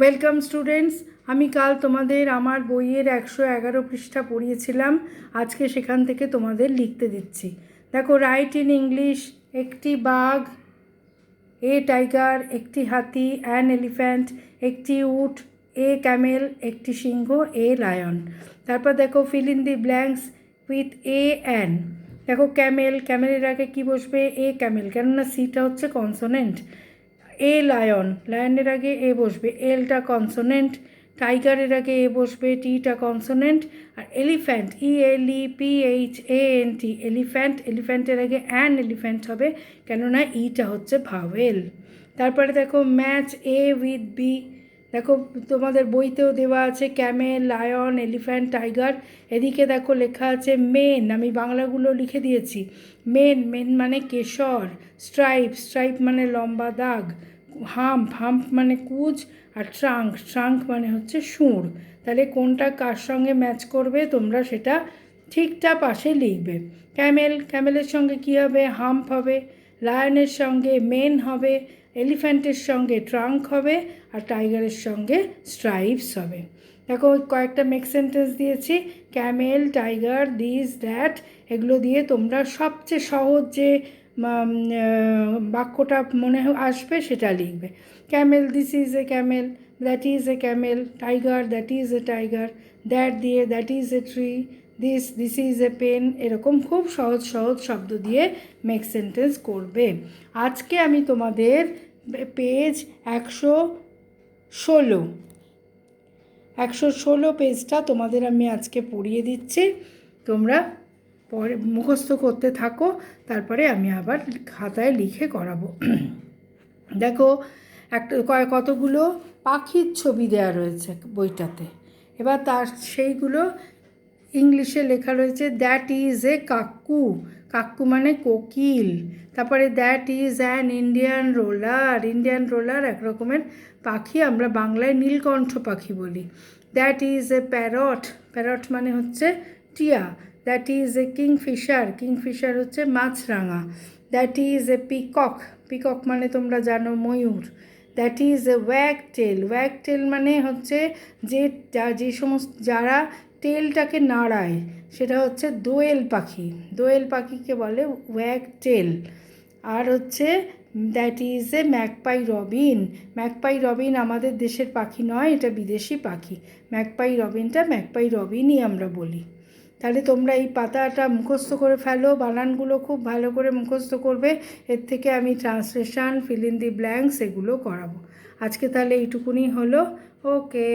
Welcome students আমি কাল তোমাদের আমার বইয়ের একশো এগারো পৃষ্ঠা পড়িয়েছিলাম। আজকে সেখান থেকে তোমাদের লিখতে দিচ্ছি। দেখো রাইট ইন ইংলিশ একটি বাঘ এ টাইগার একটি হাতি অ্যান এলিফ্যান্ট একটি উট এ ক্যামেল একটি সিংহ এ লায়ন তারপর দেখো fill in the blanks with a an দেখো ক্যামেল ক্যামেলের আগে কি বসবে? এ ক্যামেল কেননা সিটা হচ্ছে কনসোনেন্ট এ লায়ন, লায়নের আগে এ বসবে, এলটা কনসোনেন্ট, টাইগারের আগে এ বসবে, টিটা consonant, R elephant, E L E P H A N T, elephant, এলিফ্যান্টের আগে অ্যান এলিফ্যান্ট হবে, কেননা ইটা হচ্ছে ভাওয়েল। তারপরে দেখো, ম্যাচ এ উইথ বি, দেখো, তোমাদের বইতেও দেওয়া আছে, ক্যামেল, লায়ন, এলিফ্যান্ট, টাইগার, এদিকে দেখো লেখা আছে মেন, আমি বাংলাগুলো লিখে দিয়েছি, মেন মেন মানে কেশর, স্ট্রাইপ স্ট্রাইপ মানে লম্বা দাগ হাম্প হাম্প মানে কুচ আর ট্রাঙ্ক ট্রাঙ্ক মানে হচ্ছে সুর। তাহলে কোনটা কার সঙ্গে ম্যাচ করবে তোমরা সেটা ঠিকটা পাশে লিখবে। ক্যামেল, ক্যামেলের সঙ্গে কী হবে? হাম্প হবে। লায়নের সঙ্গে মেন হবে। এলিফ্যান্টের সঙ্গে ট্রাঙ্ক হবে আর টাইগারের সঙ্গে স্ট্রাইপস হবে। দেখো কয়েকটা মেক সেন্টেন্স দিয়েছি। ক্যামেল, টাইগার, দিস, দ্যাট, এগুলো দিয়ে তোমরা সবচেয়ে সহজ যে বাক্যটা মনে আসবে, সেটা লিখবে। Camel this is a camel that is a camel tiger that is a tiger that দিয়ে that is a tree this this is a pen এরকম খুব সহজ সহজ শব্দ দিয়ে মেক সেন্টেন্স করবে। আজকে আমি তোমাদের পেজ একশো ষোলো একশো ষোলো পেজটা তোমাদের আমি আজকে পড়িয়ে দিচ্ছি। তোমরা পরে মুখস্থ করতে থাকো, তারপরে আমি আবার খাতায় লিখে করাবো। দেখো, একটা কতগুলো পাখির ছবি দেওয়া রয়েছে বইটাতে। এবার তার সেইগুলো ইংলিশে লেখা রয়েছে দ্যাট ইজ এ কাকু। কাকু মানে কোকিল। তারপরে that is an Indian roller Indian roller এক রকমের পাখি, আমরা বাংলায় নীলকণ্ঠ পাখি বলি। That is a parrot parrot মানে হচ্ছে টিয়া that is a kingfisher kingfisher হচ্ছে মাছরাঙা that is a peacock peacock মানে তোমরা জানো ময়ূর that is a wagtail wagtail মানে হচ্ছে যে, যা- যে সমস্ত, যারা টেলটাকে নাড়ায়, সেটা হচ্ছে দোয়েল পাখি, দোয়েল পাখিকে বলে ওয়্যাক টেল আর হচ্ছে that is a magpie robin magpie robin আমাদের দেশের পাখি নয়, এটা বিদেশি পাখি ম্যাকপাই রবিনটা ম্যাকপাই রবিনই আমরা বলি। তাহলে তোমরা এই পাতাটা মুখস্থ করে ফেলো, বানানগুলো খুব ভালো করে মুখস্থ করবে। এর থেকে আমি translation fill in the blanks এগুলো করাবো। আজকে তাহলে এইটুকুনি হলো। ওকে